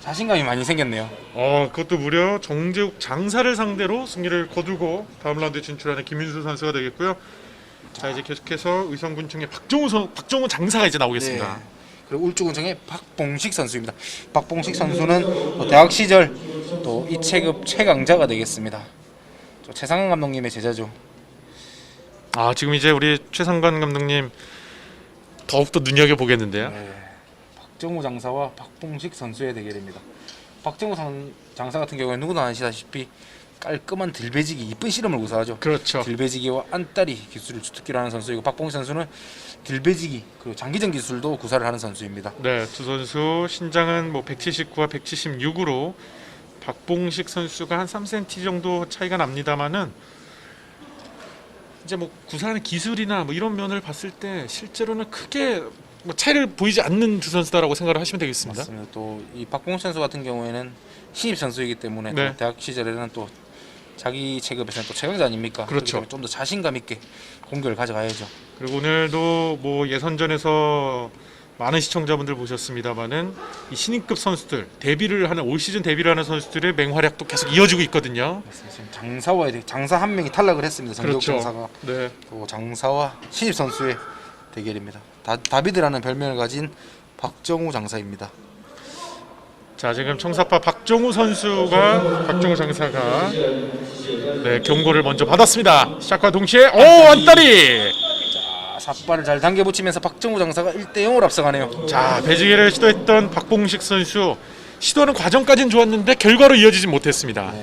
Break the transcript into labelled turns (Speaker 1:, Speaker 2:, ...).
Speaker 1: 자신감이 많이 생겼네요.
Speaker 2: 어, 그것도 무려 정재욱 장사를 상대로 승리를 거두고 다음 라운드에 진출하는 김윤수 선수가 되겠고요. 자 이제 계속해서 의성군청의 박정우 선 박정우 장사가 이제 나오겠습니다.
Speaker 1: 네. 그리고 울주군청의 박봉식 선수입니다. 박봉식 선수는 또 대학 시절 또 이 체급 최강자가 되겠습니다. 저 최상현 감독님의 제자죠.
Speaker 2: 아 지금 이제 우리 최상관 감독님 더욱더 눈여겨 보겠는데요.
Speaker 1: 네. 박정우 장사와 박봉식 선수의 대결입니다. 박정우 선, 장사 같은 경우에 누구나 아시다시피 깔끔한 들배지기 이쁜 씨름을 구사하죠.
Speaker 2: 그렇죠.
Speaker 1: 들배지기와 안다리 기술을 주특기로 하는 선수이고 박봉식 선수는 들배지기 그리고 장기전 기술도 구사를 하는 선수입니다.
Speaker 2: 네, 두 선수 신장은 뭐 179와 176으로 박봉식 선수가 한 3cm 정도 차이가 납니다만은 이제 뭐 구사하는 기술이나 뭐 이런 면을 봤을 때 실제로는 크게 뭐 차이를 보이지 않는 두 선수다라고 생각을 하시면 되겠습니다.
Speaker 1: 맞습니다. 또 이 박봉식 선수 같은 경우에는 신입 선수이기 때문에
Speaker 2: 네.
Speaker 1: 또 대학 시절에는 또 자기 체급에서는 또 최강자 아닙니까?
Speaker 2: 그렇죠.
Speaker 1: 좀 더 자신감 있게 공격을 가져가야죠.
Speaker 2: 그리고 오늘도 뭐 예선전에서 많은 시청자분들 보셨습니다만은 이 신인급 선수들 데뷔를 하는 올 시즌 데뷔를 하는 선수들의 맹활약도 계속 이어지고 있거든요.
Speaker 1: 맞습니다. 지금 장사와 장사 한 명이 탈락을 했습니다. 정재욱
Speaker 2: 그렇죠.
Speaker 1: 장사가
Speaker 2: 네.
Speaker 1: 또 장사와 신입 선수의 대결입니다. 다, 다비드라는 별명을 가진 박정우 장사입니다.
Speaker 2: 자 지금 청사파 박정우 선수가 박정우 장사가 네 경고를 먼저 받았습니다. 시작과 동시에 오 안다리
Speaker 1: 아, 삿발을 잘 당겨 붙이면서 박정우 장사가 1대 0으로 앞서가네요.
Speaker 2: 자 배지기를 시도했던 박봉식 선수 시도하는 과정까지는 좋았는데 결과로 이어지지 못했습니다.
Speaker 1: 네.